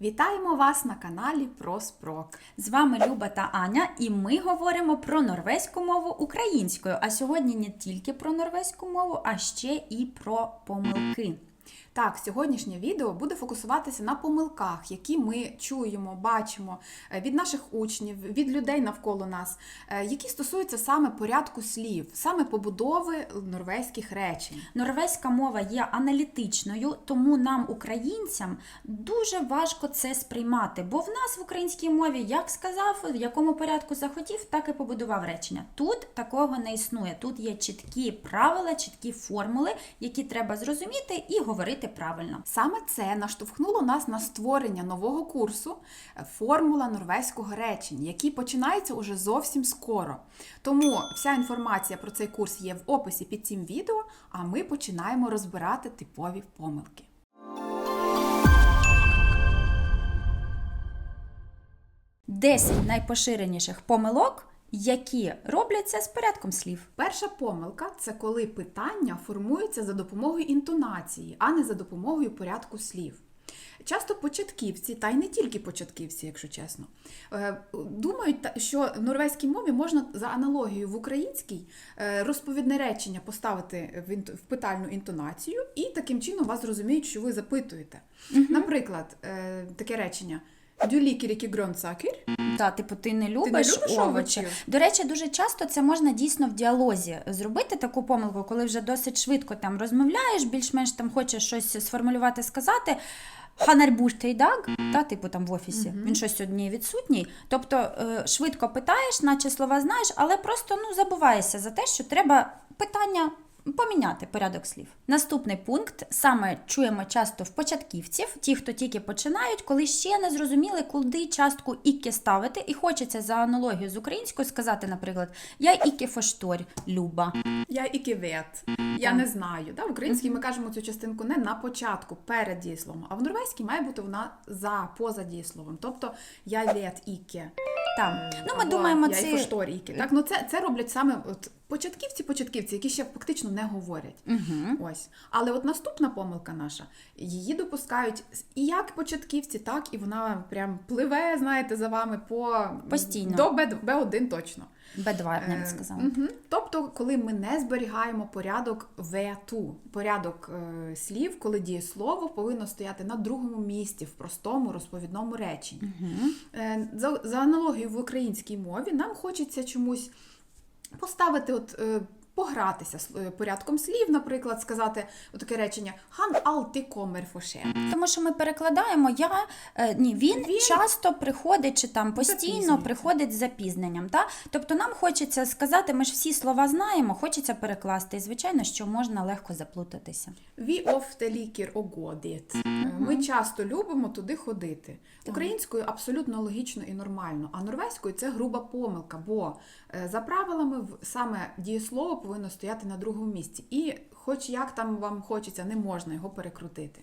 Вітаємо вас на каналі Проспрок. З вами Люба та Аня, і ми говоримо про норвезьку мову українською. А сьогодні не тільки про норвезьку мову, а ще і про помилки. Так, сьогоднішнє відео буде фокусуватися на помилках, які ми чуємо, бачимо е, від наших учнів, від людей навколо нас, е, які стосуються саме порядку слів, саме побудови норвезьких речень. Норвезька мова є аналітичною, тому нам, українцям, дуже важко це сприймати. Бо в нас в українській мові, як сказав, в якому порядку захотів, так і побудував речення. Тут такого не існує. Тут є чіткі правила, чіткі формули, які треба зрозуміти і говорити правильно. Саме це наштовхнуло нас на створення нового курсу е, Формула норвезького речення, який починається уже зовсім скоро. Тому вся інформація про цей курс є в описі під цим відео, а ми починаємо розбирати типові помилки. Десять найпоширеніших помилок, які робляться з порядком слів. Перша помилка це коли питання формується за допомогою інтонації, а не за допомогою порядку слів. Часто початківці, та й не тільки початківці, якщо чесно, е, думають, що в норвезькій мові можна за аналогією в українській е, розповідне речення поставити в питальну інтонацію, і таким чином вас зрозуміють, що ви запитуєте. Наприклад, е, таке речення «Дюлікірікі гронцакір» Та, типу, ти не любиш, любиш овочі. овочі? До речі, дуже часто це можна дійсно в діалозі зробити таку помилку, коли вже досить швидко там розмовляєш, більш-менш там хочеш щось сформулювати, сказати. Ханербуштей даг, та типу там в офісі. Він щось сьогодні відсутній. Тобто е, швидко питаєш, наче слова знаєш, але просто ну забуваєшся за те, що треба питання поміняти порядок слів. Наступний пункт саме чуємо часто в початківців, ті, хто тільки починають, коли ще не зрозуміли, куди частку іки ставити, і хочеться за аналогію з українською сказати, наприклад, я іки фошторь, Люба. Я іки вет. Я не знаю. Да? В українській ми кажемо цю частинку не на початку, перед дієсловом, а в норвезькій має бути вона за поза дієсловом. Тобто я вет іке. Там. Ну, ми Або думаємо, я це і фошторь. Так, ну це, це роблять саме от початківці, початківці, які ще фактично не говорять. Угу. Ось. Але от наступна помилка наша, її допускають і як початківці, так і вона прям пливе, знаєте, за вами по Постійно. до Б, Б1 точно. Б2, я б Е, навіть сказала. мгм. Тобто, коли ми не зберігаємо порядок вету, порядок е, слів, коли дієслово повинно стояти на другому місці в простому розповідному реченні. Угу. Е, за, за аналогією в українській мові нам хочеться чомусь поставити, от, е, погратися з е, порядком слів, наприклад, сказати таке речення «Han alltid kommer for sent». Тому що ми перекладаємо я е, ні, він, Він часто приходить чи там постійно приходить з запізненням. Та? Тобто нам хочеться сказати, ми ж всі слова знаємо, хочеться перекласти. І звичайно, що можна легко заплутатися. «Vi ofte liker å gå dit». Е, Ми часто любимо туди ходити. Українською абсолютно логічно і нормально, а норвезькою це груба помилка, бо е, за правилами саме дієслово повинно стояти на другому місці. І хоч як там вам хочеться, не можна його перекрутити.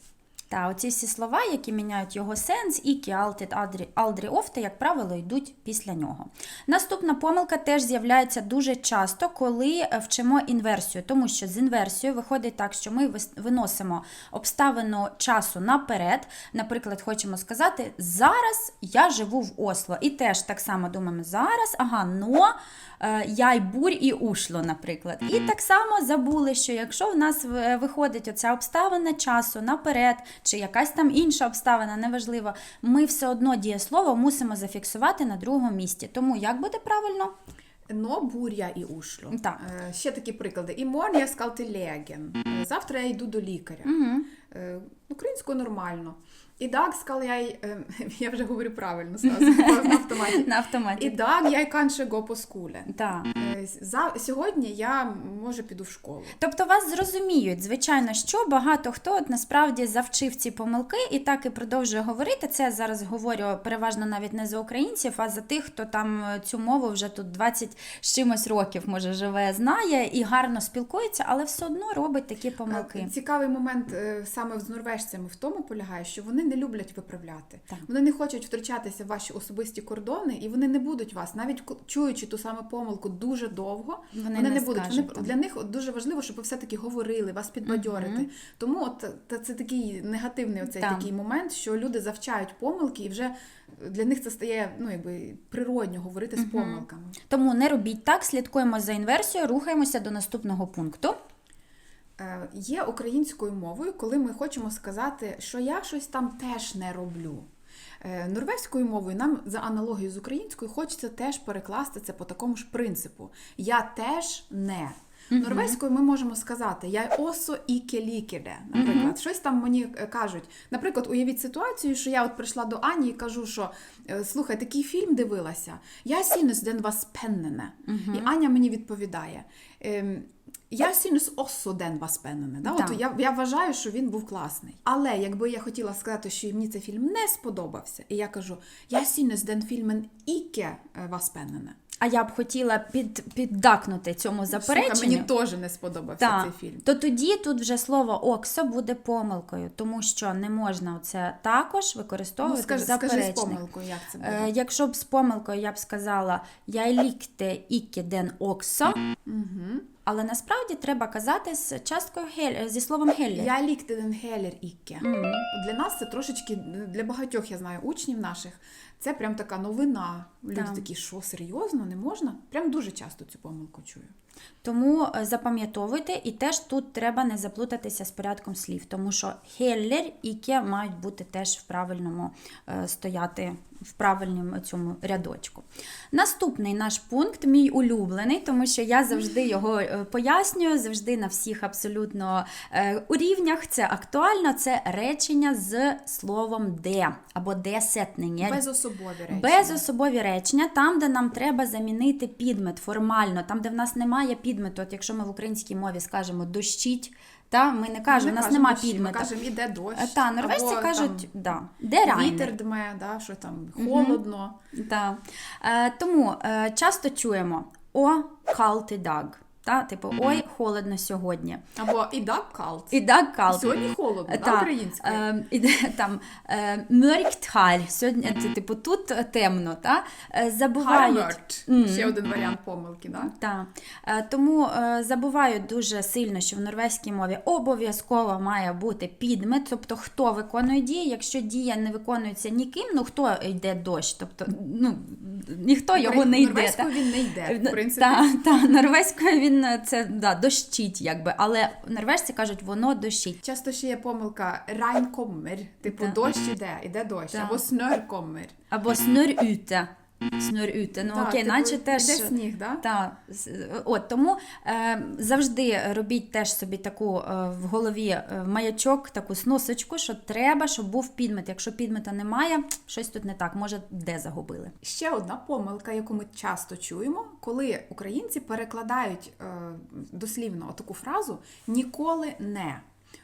Та оці всі слова, які міняють його сенс, ікі, алтит, адрі, алдрі, офте, як правило, йдуть після нього. Наступна помилка теж з'являється дуже часто, коли е, вчимо інверсію, тому що з інверсією виходить так, що ми виносимо обставину часу наперед. Наприклад, хочемо сказати, зараз я живу в Осло. І теж так само думаємо, зараз, ага, но е, я й бурь і ушло, наприклад. І так само забули, що якщо в нас е, виходить оця обставина часу наперед, чи якась там інша обставина, неважливо, ми все одно дієслово мусимо зафіксувати на другому місці. Тому як буде правильно? Но буря і ушлю. Так. Е, Ще такі приклади. І морн я legen. Е, Завтра я йду до лікаря. Угу. Українською нормально. І так skal я, е, я вже говорю правильно на автоматі. На автоматі. І так я канше го по скуле. Е, За, сьогодні я може піду в школу. Тобто вас зрозуміють, звичайно, що багато хто от насправді завчив ці помилки і так і продовжує говорити. Це я зараз говорю переважно навіть не за українців, а за тих, хто там е, цю мову вже тут 20 з чимось років може живе, знає і гарно спілкується, але все одно робить такі помилки. Цікавий момент саме з норвежцями в тому полягає, що вони не не люблять виправляти. Так. Вони не хочуть втручатися в ваші особисті кордони, і вони не будуть вас, навіть чуючи ту саму помилку дуже довго, Вони вони, не не, будуть. скажуть, Вони, так. для них дуже важливо, щоб ви все-таки говорили, вас підбадьорити. Тому от та- це такий негативний оцей Так. такий момент, що люди завчають помилки, і вже для них це стає ну якби природньо говорити з помилками. Тому не робіть так, слідкуємо за інверсією, рухаємося до наступного пункту. Е, Є українською мовою, коли ми хочемо сказати, що я щось там теж не роблю. Е, Норвезькою мовою нам за аналогією з українською хочеться теж перекласти це по такому ж принципу. Я теж не. Норвезькою ми можемо сказати я осо іке лікеде. Наприклад, щось там мені е, кажуть. Наприклад, уявіть ситуацію, що я от прийшла до Ані і кажу, що слухай, такий фільм дивилася. Я synes den var spennende. І Аня мені відповідає. Ем, я også den var spennende. Да? От я, я вважаю, що він був класний. Але якби я хотіла сказати, що мені цей фільм не сподобався, і я кажу, я synes den filmen ikke е, var spennende. А я б хотіла під, піддакнути цьому запереченню. мені теж не сподобався Так, цей фільм. то тоді тут вже слово оксо буде помилкою, тому що не можна це також Ну, використовувати скажи, в скажи з помилкою, як це буде. Е, якщо б з помилкою я б сказала я лікте іке ден оксо, але насправді треба казати з часткою гель, зі словом геллер. Я лікте гелер ікке. Для нас це трошечки, для багатьох, я знаю, учнів наших, це прям така новина. Люди Так. такі, що серйозно, не можна? Прям дуже часто цю помилку чую. Тому е, запам'ятовуйте, і теж тут треба не заплутатися з порядком слів, тому що геллер і ке мають бути теж в правильному е, стояти в правильному цьому рядочку. Наступний наш пункт, мій улюблений, тому що я завжди його е, пояснюю, завжди на всіх абсолютно у рівнях. Це актуально, це речення з словом де або де сетнення. Безособові речі. Безособові речення, там, де нам треба замінити підмет формально, там, де в нас немає підмету. От якщо ми в українській мові скажемо дощить, та ми не кажемо, у нас кажемо немає дощі, Ми кажемо, іде дощ. Е, Та, норвежці або, кажуть, там, да, де райне. Вітер дме, да, що там холодно. Да. Е, тому е, часто чуємо о калти даг. Та, типу, ой, холодно сьогодні. Або і так калт. І даг калт. Сьогодні холодно, Е, да, та, українською. е, іде там е, мörkt Сьогодні, це, типу, тут темно, та? Е, забувають. Хармерт. Ще один варіант помилки, да? Так. Е, Тому е, забувають дуже сильно, що в норвезькій мові обов'язково має бути підмет, тобто хто виконує дії. Якщо дія не виконується ніким, ну хто йде дощ? Тобто, ну ніхто його не йде. Норвезькою він не йде, в принципі. Та, та, норвезькою він е, це да, дощить, якби, але норвежці кажуть, воно дощить. Часто ще є помилка райн коммер, типу да. дощ іде, іде дощ, да. або коммер. Або снур уте. Снур уте. Ну окей, типу, наче теж. Сніг, да? Так, от тому е, завжди робіть теж собі таку е, в голові е, маячок, таку сносочку, що треба, щоб був підмет. Якщо підмета немає, щось тут не так, може, де загубили. Ще одна помилка, яку ми часто чуємо, коли українці перекладають е, дослівно таку фразу ніколи не.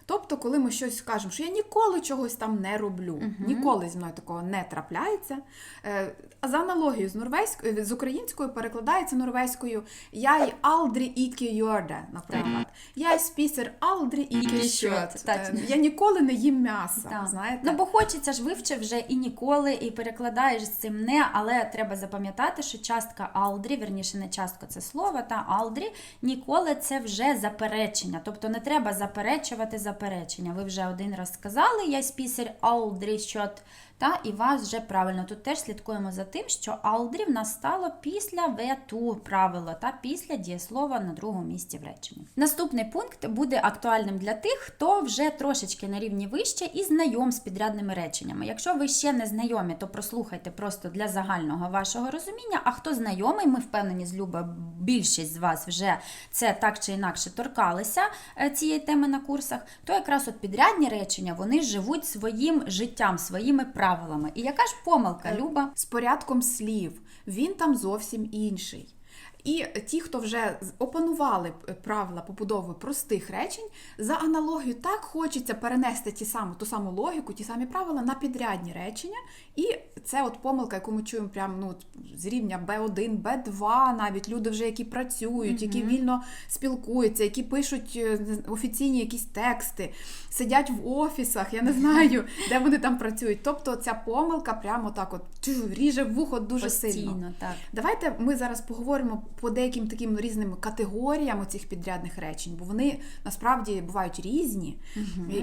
Тобто, коли ми щось скажемо, що я ніколи чогось там не роблю, ніколи зі мною такого не трапляється. Е, а за аналогією з норвезькою з українською перекладається норвезькою я й алдрі іке йорде, наприклад. Я й спісер алдрі Іке щот. Е, Я ніколи не їм. Так. Знаєте? Ну, бо хочеться ж вивчив вже і ніколи, і перекладаєш з цим не, але треба запам'ятати, що частка алдрі, верніше не частка це слово, та алдрі ніколи це вже заперечення. Тобто не треба заперечувати заперечення. Ви вже один раз сказали, я спісер алдрі щот. Та і вас вже правильно. Тут теж слідкуємо за тим, що алдрі в нас стало після вету правило та після дієслова на другому місці в реченні. Наступний пункт буде актуальним для тих, хто вже трошечки на рівні вище і знайом з підрядними реченнями. Якщо ви ще не знайомі, то прослухайте просто для загального вашого розуміння. А хто знайомий, ми впевнені з Люба, більшість з вас вже це так чи інакше торкалися е, цієї теми на курсах, то якраз от підрядні речення вони живуть своїм життям, своїми правилами. І яка ж помилка, Люба? з порядком слів. Він там зовсім інший. І ті, хто вже опанували правила побудови простих речень, за аналогію так хочеться перенести ті саму, ту саму логіку, ті самі правила на підрядні речення. І це от помилка, яку ми чуємо прямо ну, з рівня B1, B2, навіть люди вже які працюють, які вільно спілкуються, які пишуть е, офіційні якісь тексти, сидять в офісах, я не знаю, де вони там працюють. Тобто ця помилка прямо так от ріже вухо дуже сильно. Так. Давайте ми зараз поговоримо по деяким таким різним категоріям цих підрядних речень, бо вони насправді бувають різні.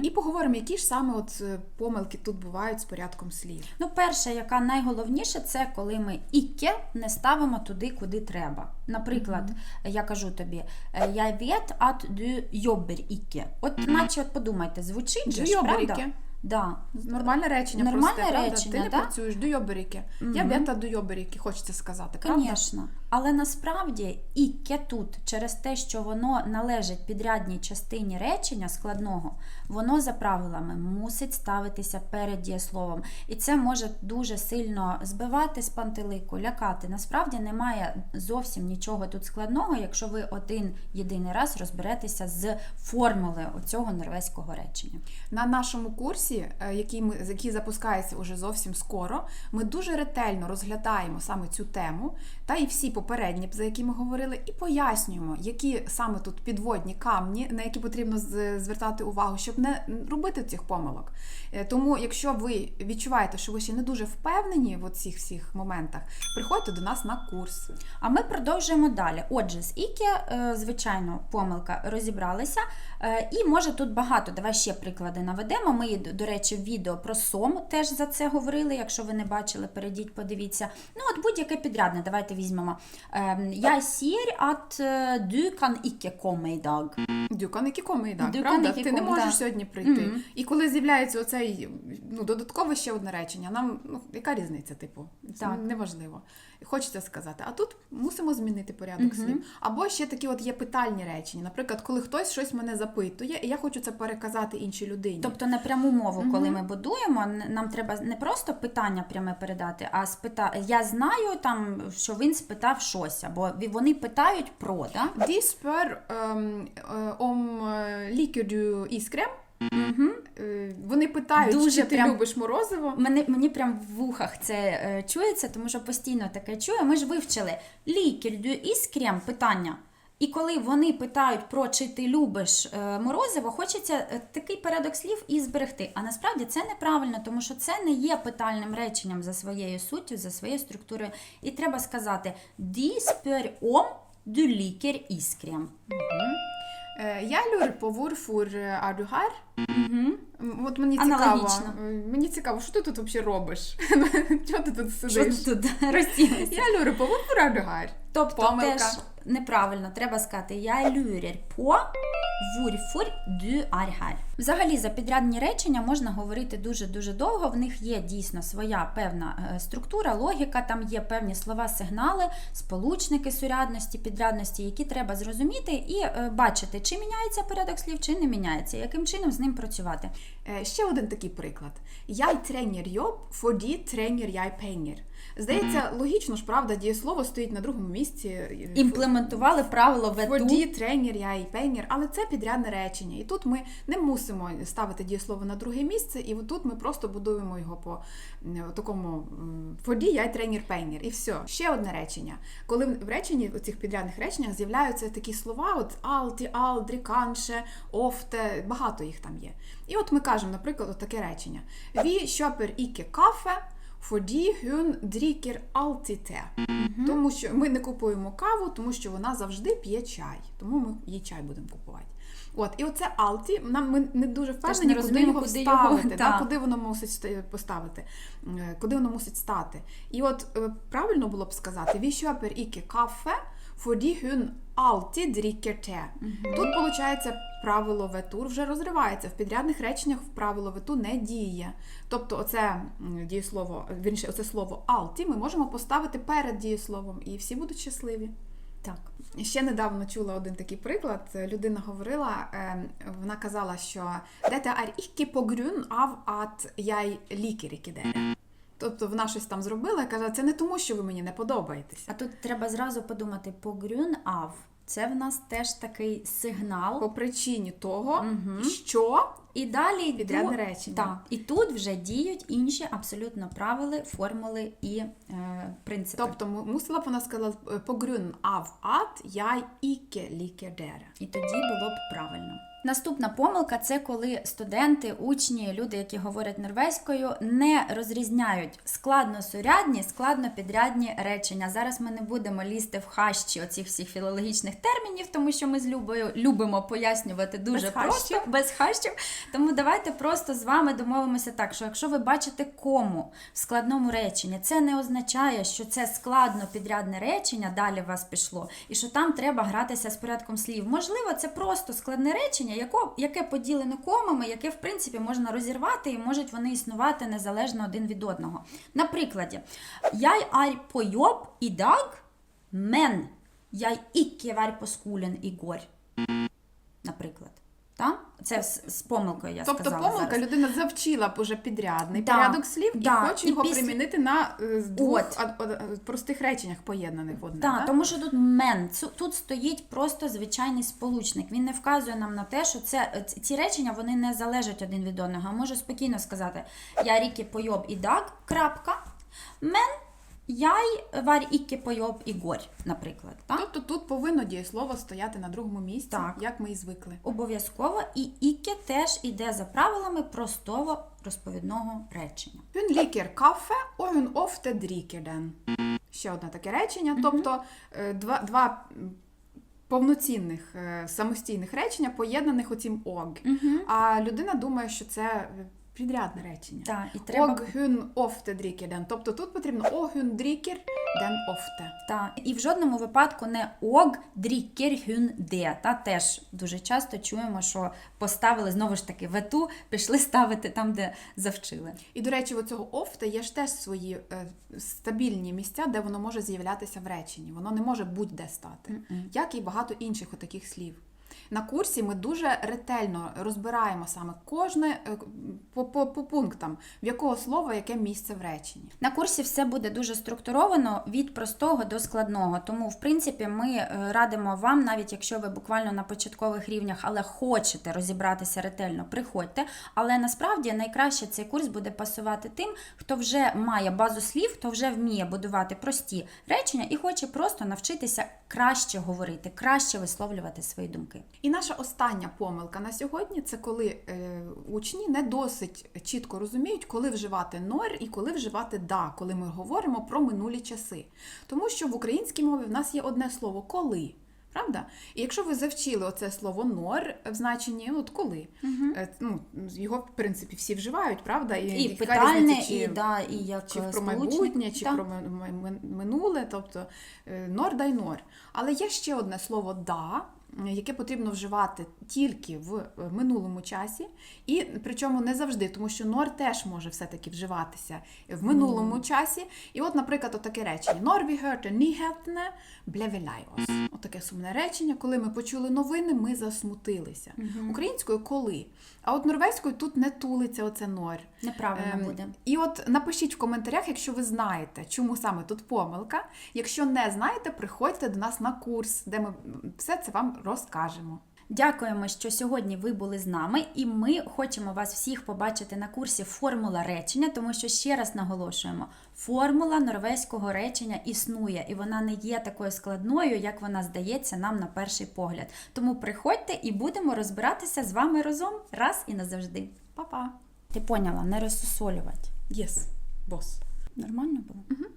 І поговоримо, які ж саме от е, помилки тут бувають з порядком слів. Ну, перша, яка найголовніше, це коли ми іке не ставимо туди, куди треба. Наприклад, я кажу тобі, е, я vet at du jobber ikke. От, наче от подумайте, звучить же ж, правда? Да. Нормальне речення, Нормальне просте, правда? речення, Ти не да? працюєш, дойоберіки. Я бета дойоберіки, хочеться сказати, правда? Звісно. Але насправді іке тут, через те, що воно належить підрядній частині речення складного, воно за правилами мусить ставитися перед дієсловом. І це може дуже сильно збивати з пантелику, лякати. Насправді немає зовсім нічого тут складного, якщо ви один єдиний раз розберетеся з формули оцього норвезького речення. На нашому курсі, е, який ми який запускається уже зовсім скоро, ми дуже ретельно розглядаємо саме цю тему та і всі попередні, за які ми говорили, і пояснюємо, які саме тут підводні камні, на які потрібно звертати увагу, щоб не робити цих помилок. Е, Тому, якщо ви відчуваєте, що ви ще не дуже впевнені в цих всіх моментах, приходьте до нас на курс. А ми продовжуємо далі. Отже, з Іке, е, звичайно, помилка розібралися. Е, І може тут багато. Давай ще приклади наведемо. Ми, до до речі, відео про сом теж за це говорили. Якщо ви не бачили, перейдіть, подивіться. Ну, от будь-яке підрядне, давайте візьмемо. Ем, Я сір, ат дюкан i dag. Дюкан які коми, так, правда? Ти не можеш сьогодні прийти. І коли з'являється оцей ну, додаткове ще одне речення, нам ну, яка різниця, типу? Так. неважливо. Хочеться сказати. А тут мусимо змінити порядок слів. Або ще такі от є питальні речення. Наприклад, коли хтось щось мене запитує, і я хочу це переказати іншій людині. Тобто на пряму мову, коли ми будуємо, нам треба не просто питання пряме передати, а спита... я знаю там, що він спитав щось, або вони питають про. Да? De spør um, om Е, Вони питають, Дуже чи ти прям- любиш морозиво. Мені, мені прям в вухах це е, чується, тому що постійно таке чую. Ми ж вивчили лікердю іскрем питання. І коли вони питають про чи ти любиш е, морозиво, хочеться е, такий порядок слів і зберегти. А насправді це неправильно, тому що це не є питальним реченням за своєю суттю, за своєю структурою. І треба сказати «Die spør om du liker iskrem». Е, Я люр på hvorfor er du her? М, От мені цікаво. Мені цікаво, що ти тут взагалі робиш? Чого ти тут Що сидиш? ти тут розсілися? Я люр på hvorfor er du her? Тобто Помилка. теж неправильно, треба сказати я люрер по hvorfor du er. Взагалі за підрядні речення можна говорити дуже-дуже довго. В них є дійсно своя певна е, структура, логіка, там є певні слова, сигнали, сполучники сурядності, підрядності, які треба зрозуміти і е, бачити, чи міняється порядок слів, чи не міняється, яким чином з ним працювати. Е, Ще один такий приклад. Jeg trenger jobb fordi trenger jeg penger. Здається, логічно ж, правда, дієслово стоїть на другому місці. Е, Імплементували правило вету. Воді, тренер, я і пенір, але це підрядне речення. І тут ми не мусимо ставити дієслово на друге місце, і тут ми просто будуємо його по такому воді, я тренер, пенір. І все. Ще одне речення. Коли в реченні у цих підрядних реченнях з'являються такі слова: от алті, алдрі, канше, офте, багато їх там є. І от ми кажемо, наприклад, от таке речення: Ві шопер іке кафе. Fordi hun drikker alltid te. Тому що ми не купуємо каву, тому що вона завжди п'є чай. Тому ми їй чай будемо купувати. От, і оце алті, нам ми не дуже впевнені, не куди його куди його, вставити, да, куди воно мусить ста- поставити, е, куди воно мусить стати. І от е, правильно було б сказати: віщопер ikke kaffe, fordi hun alltid drikker te». Тут, виходить, правило ветур вже розривається. В підрядних реченнях правило вету не діє. Тобто, оце дієслово, вірніше, оце слово алті ми можемо поставити перед дієсловом, і всі будуть щасливі. Так. Ще недавно чула один такий приклад. Людина говорила, е, вона казала, що på grunn av at jeg liker ikke dere. Тобто вона щось там зробила і каже, це не тому, що ви мені не подобаєтесь. А тут треба зразу подумати по грюн ав. Це в нас теж такий сигнал. По причині того, що І далі Підрядне речення. Так, і тут вже діють інші абсолютно правили, формули і е, принципи. тобто мусила б вона сказати по grunn av at jeg ikke liker dere. І тоді було б правильно. Наступна помилка це коли студенти, учні, люди, які говорять норвезькою, не розрізняють складносурядні, складнопідрядні речення. Зараз ми не будемо лізти в хащі оцих всіх філологічних термінів, тому що ми з Любою любимо пояснювати дуже Без просто хащів. без хащів. Тому давайте просто з вами домовимося так, що якщо ви бачите кому в складному реченні, це не означає, що це складно підрядне речення, далі у вас пішло, і що там треба гратися з порядком слів. Можливо, це просто складне речення, яке поділене комами, яке в принципі можна розірвати, і можуть вони існувати незалежно один від одного. На прикладі, jeg er på jobb i dag, men jeg ikke var på skolen Це з, помилкою я Тобто сказала помилка зараз. людина завчила б уже підрядний Да, порядок слів да, і хоче і його після- примінити на е, двох От. а- а- а- простих реченнях поєднаних одне. Так, да? тому що тут мен, тут стоїть просто звичайний сполучник. Він не вказує нам на те, що це ці речення вони не залежать один від одного. Можу спокійно сказати: я ріки пойоб і дак, крапка. Мен яй вар іки пойоб і горь, наприклад. Так? Тобто тут повинно дієслово стояти на другому місці, Так. як ми і звикли. Обов'язково і іке теж іде за правилами простого розповідного речення. Hun liker kaffe, og hun ofte. Ще одне таке речення. Тобто е, два, два м, повноцінних е, самостійних речення, поєднаних оцім ог. А людина думає, що це підрядне речення. Так, і треба ofte drikker den. Тобто тут потрібно og hun drikker den ofte. Та і в жодному випадку не ог дрікер гюн де. Та теж дуже часто чуємо, що поставили знову ж таки вету, пішли ставити там, де завчили. І, до речі, у цього ofte є ж теж свої е, стабільні місця, де воно може з'являтися в реченні. Воно не може будь-де стати, як і багато інших отаких слів. На курсі ми дуже ретельно розбираємо саме кожне е, по, по, по пунктам, в якого слова яке місце в реченні. На курсі все буде дуже структуровано від простого до складного. Тому, в принципі, ми е, радимо вам, навіть якщо ви буквально на початкових рівнях, але хочете розібратися ретельно, приходьте. Але насправді найкраще цей курс буде пасувати тим, хто вже має базу слів, хто вже вміє будувати прості речення і хоче просто навчитися краще говорити, краще висловлювати свої думки. І наша остання помилка на сьогодні це коли е, учні не досить чітко розуміють, коли вживати нор і коли вживати да, коли ми говоримо про минулі часи. Тому що в українській мові в нас є одне слово коли. Правда? І якщо ви завчили оце слово нор в значенні, от коли, е, ну, його, в принципі, всі вживають, правда? І яка питальне, різниця, чи- і, да, і як чи про майбутнє, чи Так. про ми- ми- минуле, тобто е, нор дай нор. Але є ще одне слово да, яке потрібно вживати тільки в е, минулому часі, і причому не завжди, тому що нор теж може все-таки вживатися в минулому часі. І от, наприклад, таке речення: Нор vi lei oss. Отаке сумне речення, коли ми почули новини, ми засмутилися. Українською коли. А от норвезькою тут не тулиться оце нор. Неправильно Ем, буде. І от напишіть в коментарях, якщо ви знаєте, чому саме тут помилка. Якщо не знаєте, приходьте до нас на курс, де ми все це вам розкажемо. Дякуємо, що сьогодні ви були з нами, і ми хочемо вас всіх побачити на курсі Формула речення, тому що ще раз наголошуємо: формула норвезького речення існує, і вона не є такою складною, як вона здається нам на перший погляд. Тому приходьте і будемо розбиратися з вами разом раз і назавжди. Па-па! Ти поняла, не розсусолювати. Єс, бос. Нормально було? Угу.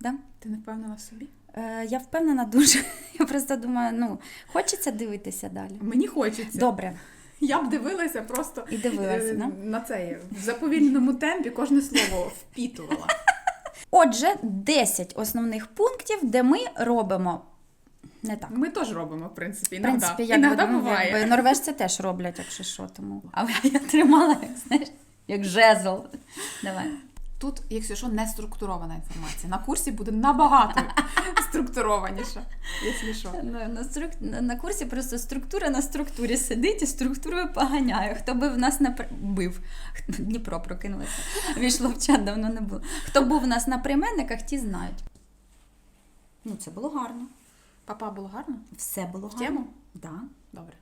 Да? Ти не впевнена в собі? Е, я впевнена дуже. Я просто думаю, ну, хочеться дивитися далі. Мені хочеться. Добре. Я б дивилася просто І дивилася, е, да? на це в заповільному темпі кожне слово впітувала. Отже, 10 основних пунктів, де ми робимо не так. Ми теж робимо, в принципі, В іноді. принципі, як іноді би, ну, буває. якби норвежці теж роблять, якщо що, тому. Але я тримала, як знаєш, як жезл. Давай. Тут, якщо що, не структурована інформація. На курсі буде набагато структурованіше, якщо що. На, на, струк... на, на курсі просто структура на структурі сидить і структурою поганяє. Хто би в нас на бив? Дніпро прокинулося. Війшло в чат, давно не було. Хто був в нас на прийменниках, ті знають. Ну, це було гарно. Папа було гарно? Все було В гарно. тему? Да. Добре.